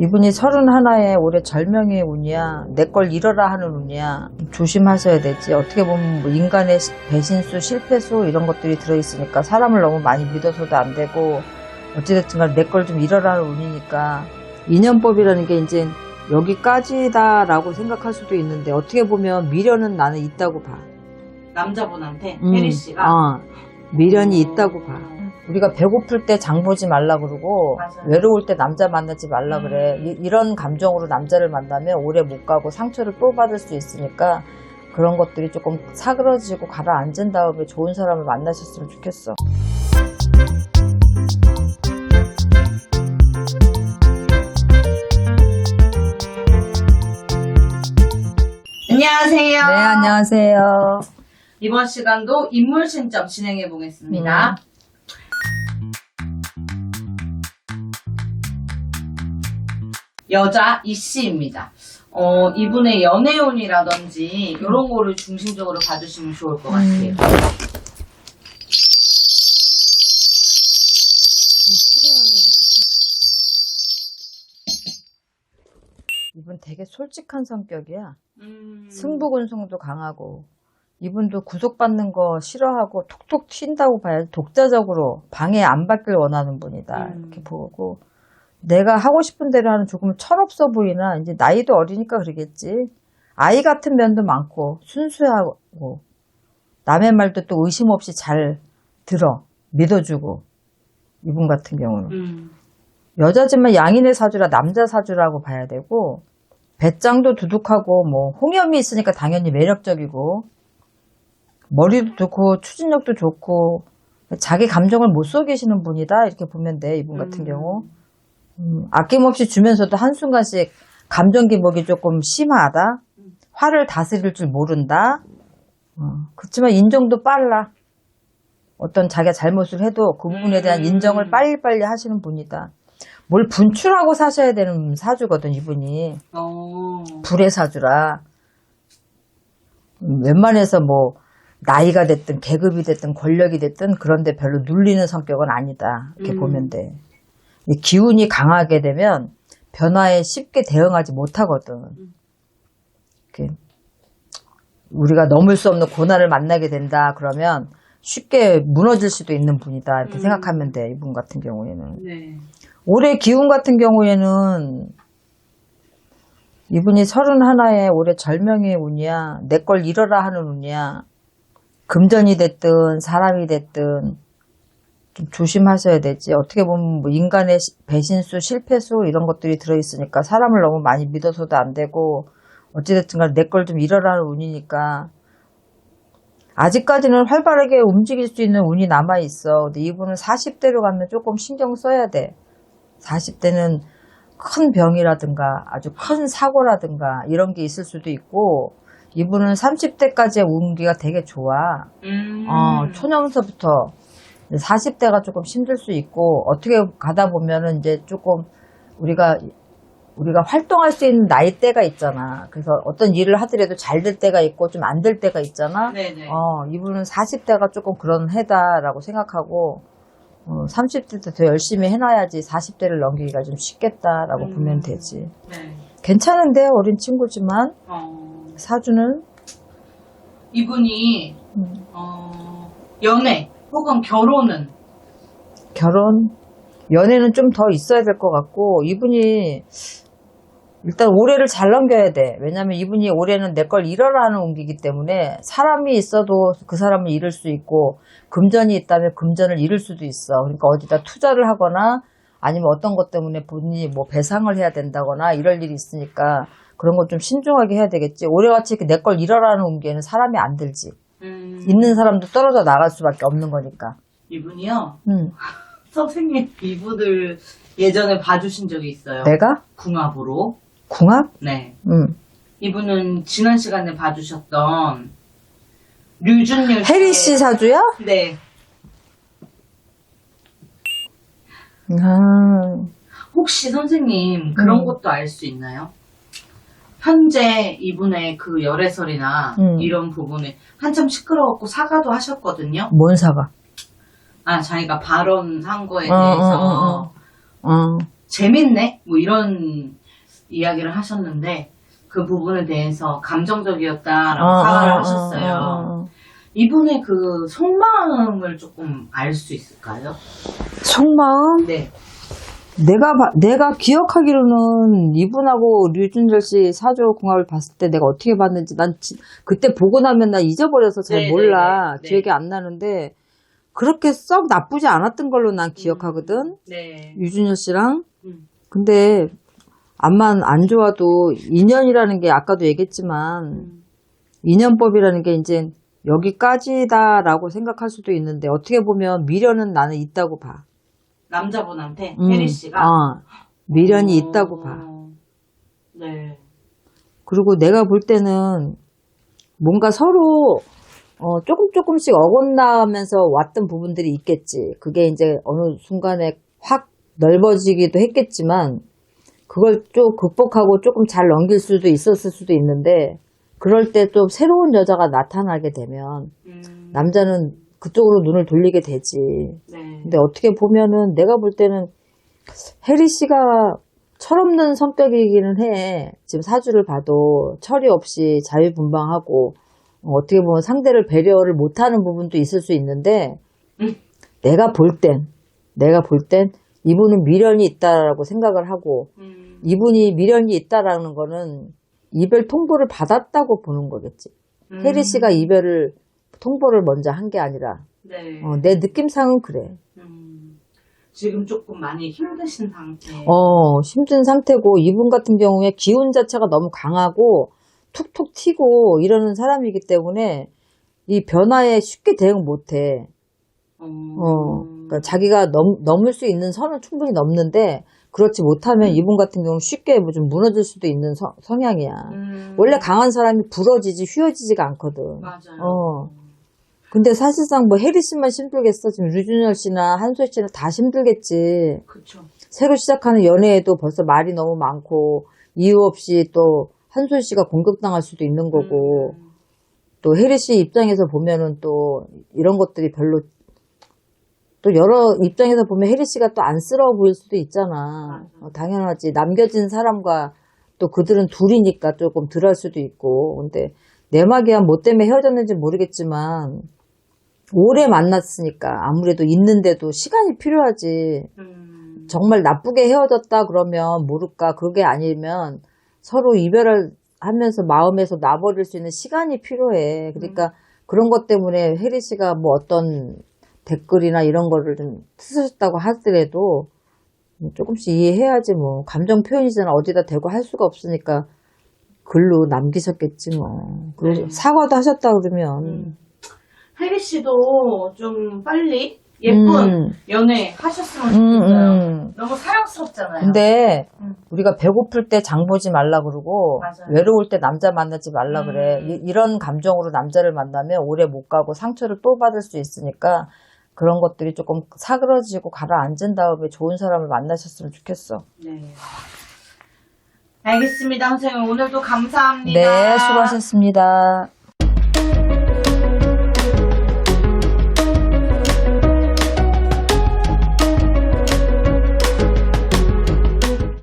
이분이 서른 하나에 올해 절명의 운이야. 내 걸 잃어라 하는 운이야. 조심하셔야 되지. 어떻게 보면 뭐 인간의 시- 배신수, 실패수 이런 것들이 들어있으니까 사람을 너무 많이 믿어서도 안 되고 어찌됐든 간에 내걸 좀 잃어라 하는 운이니까 인연법이라는 게 이제 여기까지다라고 생각할 수도 있는데 어떻게 보면 미련은 나는 있다고 봐. 남자분한테 음, 혜리 씨가 어, 미련이 있다고 봐. 우리가 배고플 때 장 보지 말라 그러고 맞아요. 외로울 때 남자 만나지 말라 음. 그래. 이, 런 감정으로 남자를 만나면 오래 못 가고 상처를 또 받을 수 있으니까 그런 것들이 조금 사그러지고 가라앉은 다음에 좋은 사람을 만나셨으면 좋겠어. 안녕하세요. 네, 안녕하세요. 이번 시간도 인물 신점 진행해 보겠습니다. 음. 여자 이 씨입니다. 어, 이분의 연애운이라든지 이런 거를 중심적으로 봐주시면 좋을 것 같아요. 이분 되게 솔직한 성격이야. 음. 승부근성도 강하고 이분도 구속받는 거 싫어하고 톡톡 튄다고 봐야 독자적으로 방해 안 받길 원하는 분이다 음. 이렇게 보고 내가 하고 싶은 대로 하는 조금 철없어 보이나 이제 나이도 어리니까 그러겠지 아이 같은 면도 많고 순수하고 남의 말도 또 의심 없이 잘 들어 믿어주고 이분 같은 경우는 음. 여자지만 양인의 사주라 남자 사주라고 봐야 되고 배짱도 두둑하고 뭐 홍염이 있으니까 당연히 매력적이고 머리도 좋고 추진력도 좋고 자기 감정을 못 속이시는 분이다 이렇게 보면 돼 이분 같은 음. 경우 음, 아낌없이 주면서도 한순간씩 감정 기복이 조금 심하다? 화를 다스릴 줄 모른다? 어, 그렇지만 인정도 빨라. 어떤 자기가 잘못을 해도 그 부분에 대한 음. 인정을 빨리빨리 하시는 분이다. 뭘 분출하고 사셔야 되는 사주거든 이분이. 어. 불의 사주라. 음, 웬만해서 뭐 나이가 됐든 계급이 됐든 권력이 됐든 그런데 별로 눌리는 성격은 아니다. 이렇게 음. 보면 돼. 이 기운이 강하게 되면 변화에 쉽게 대응하지 못하거든 음. 이렇게 우리가 넘을 수 없는 고난을 만나게 된다 그러면 쉽게 무너질 수도 있는 분이다 이렇게 음. 생각하면 돼 이분 같은 경우에는 네. 올해 기운 같은 경우에는 이분이 서른 하나에 올해 절명의 운이야. 내 걸 잃어라 하는 운이야. 금전이 됐든 사람이 됐든 좀 조심하셔야 되지. 어떻게 보면 뭐 인간의 시- 배신수, 실패수 이런 것들이 들어있으니까 사람을 너무 많이 믿어서도 안 되고 어찌됐든 간에 내 걸 좀 잃어라 하는 운이니까 아직까지는 활발하게 움직일 수 있는 운이 남아있어. 근데 이분은 40대로 가면 조금 신경 써야 돼. 40대는 큰 병이라든가 아주 큰 사고라든가 이런 게 있을 수도 있고 이분은 30대까지의 운기가 되게 좋아. 음. 어, 초년서부터 40대가 조금 힘들 수 있고 어떻게 가다 보면은 이제 조금 우리가 우리가 활동할 수 있는 나이대가 있잖아. 그래서 어떤 일을 하더라도 잘 될 때가 있고 좀 안 될 때가 있잖아. 네네. 어, 이분은 40대가 조금 그런 해다라고 생각하고, 어, 30대 때 더 열심히 해놔야지 40대를 넘기기가 좀 쉽겠다라고 음. 보면 되지. 네. 괜찮은데, 어린 친구지만, 어. 사주는, 이분이 음, 어, 연애 혹은 결혼은 결혼, 연애는 좀 더 있어야 될 것 같고, 이분이, 일단 올해를 잘 넘겨야 돼. 왜냐면 이분이 올해는 내 걸 잃어라 하는 운기이기 때문에 사람이 있어도 그 사람을 잃을 수 있고 금전이 있다면 금전을 잃을 수도 있어. 그러니까 어디다 투자를 하거나 아니면 어떤 것 때문에 본인이 뭐 배상을 해야 된다거나 이럴 일이 있으니까 그런 거좀 신중하게 해야 되겠지. 올해같이 내 걸 잃어라 하는 운기에는 사람이 안 들지. 음, 있는 사람도 떨어져 나갈 수밖에 없는 거니까. 이분이요. 음. 선생님 이분을 예전에 봐주신 적이 있어요. 내가 궁합으로. 궁합? 네. 음. 이분은 지난 시간에 봐주셨던 류준열 혜리 씨 사주야? 네. 아, 혹시 선생님 그런 음. 것도 알 수 있나요? 현재 이분의 그 열애설이나 음. 이런 부분에 한참 시끄러웠고 사과도 하셨거든요. 뭔 사과? 아 자기가 발언한 거에 어, 대해서 어, 어, 어. 재밌네? 뭐 이런 이야기를 하셨는데 그 부분에 대해서 감정적이었다라고 어, 사과를 어, 하셨어요. 어, 어, 어. 이분의 그 속마음을 조금 알 수 있을까요? 속마음? 네. 내가 봐- 내가 기억하기로는 이분하고 류준열 씨 사조 궁합을 봤을 때 내가 어떻게 봤는지 난 지- 그때 보고 나면 나 잊어버려서 잘 네, 몰라 네, 네, 네. 기억이 안 나는데 그렇게 썩 나쁘지 않았던 걸로 난 기억하거든 네. 유준열 씨랑 음. 근데 암만 안 좋아도 인연이라는 게 아까도 얘기했지만 음. 인연법이라는 게 이제 여기까지다라고 생각할 수도 있는데 어떻게 보면 미련은 나는 있다고 봐. 남자분한테 음, 혜리 씨가 어, 미련이 어, 있다고 봐. 네. 그리고 내가 볼 때는 뭔가 서로 어, 조금 조금씩 어긋나면서 왔던 부분들이 있겠지. 그게 이제 어느 순간에 확 넓어지기도 했겠지만 그걸 좀 극복하고 조금 잘 넘길 수도 있었을 수도 있는데 그럴 때 또 새로운 여자가 나타나게 되면 음, 남자는 그쪽으로 눈을 돌리게 되지. 네. 근데 어떻게 보면은 내가 볼 때는 혜리 씨가 철없는 성격이기는 해. 지금 사주를 봐도 철이 없이 자유분방하고 어, 어떻게 보면 상대를 배려를 못하는 부분도 있을 수 있는데 음. 내가 볼 땐, 내가 볼 땐 이분은 미련이 있다라고 생각을 하고 음, 이분이 미련이 있다라는 거는 이별 통보를 받았다고 보는 거겠지. 음, 혜리 씨가 이별을 통보를 먼저 한 게 아니라 네. 어, 내 느낌상은 그래. 음, 지금 조금 많이 힘드신 상태. 어, 힘든 상태고, 이분 같은 경우에 기운 자체가 너무 강하고, 툭툭 튀고 이러는 사람이기 때문에, 이 변화에 쉽게 대응 못 해. 어, 어, 그러니까 자기가 넘, 넘을 수 있는 선은 충분히 넘는데, 그렇지 못하면 이분 같은 경우는 쉽게 뭐 좀 무너질 수도 있는 서- 성향이야. 음, 원래 강한 사람이 부러지지 휘어지지가 않거든. 맞아요. 어. 근데 사실상 뭐 혜리 씨만 힘들겠어. 지금 류준열 씨나 한솔 씨는 다 힘들겠지. 그쵸. 새로 시작하는 연애에도 벌써 말이 너무 많고 이유 없이 또 한솔 씨가 공격당할 수도 있는 거고 음, 또 혜리 씨 입장에서 보면은 또 이런 것들이 별로 또 여러 입장에서 보면 혜리 씨가 또 안쓰러워 보일 수도 있잖아. 어, 당연하지. 남겨진 사람과 또 그들은 둘이니까 조금 덜할 수도 있고. 근데 내막이야 뭐 때문에 헤어졌는지 모르겠지만 오래 만났으니까 아무래도 있는데도 시간이 필요하지. 음, 정말 나쁘게 헤어졌다 그러면 모를까 그게 아니면 서로 이별을 하면서 마음에서 놔버릴 수 있는 시간이 필요해. 그러니까 그런 것 때문에 혜리 씨가 뭐 어떤 댓글이나 이런 거를 좀 쓰셨다고 하더라도 조금씩 이해해야지 뭐. 감정 표현이잖아. 어디다 대고 할 수가 없으니까 글로 남기셨겠지 뭐. 그리고 네. 사과도 하셨다 그러면. 음. 혜리 씨도 좀 빨리 예쁜 음. 연애 하셨으면 음, 좋겠어요. 음. 너무 사랑스럽잖아요. 근데 음. 우리가 배고플 때 장 보지 말라 그러고 맞아요. 외로울 때 남자 만나지 말라 음. 그래. 이, 런 감정으로 남자를 만나면 오래 못 가고 상처를 또 받을 수 있으니까 그런 것들이 조금 사그러지고 가라앉은 다음에 좋은 사람을 만나셨으면 좋겠어. 네. 알겠습니다, 선생님. 오늘도 감사합니다. 네, 수고하셨습니다.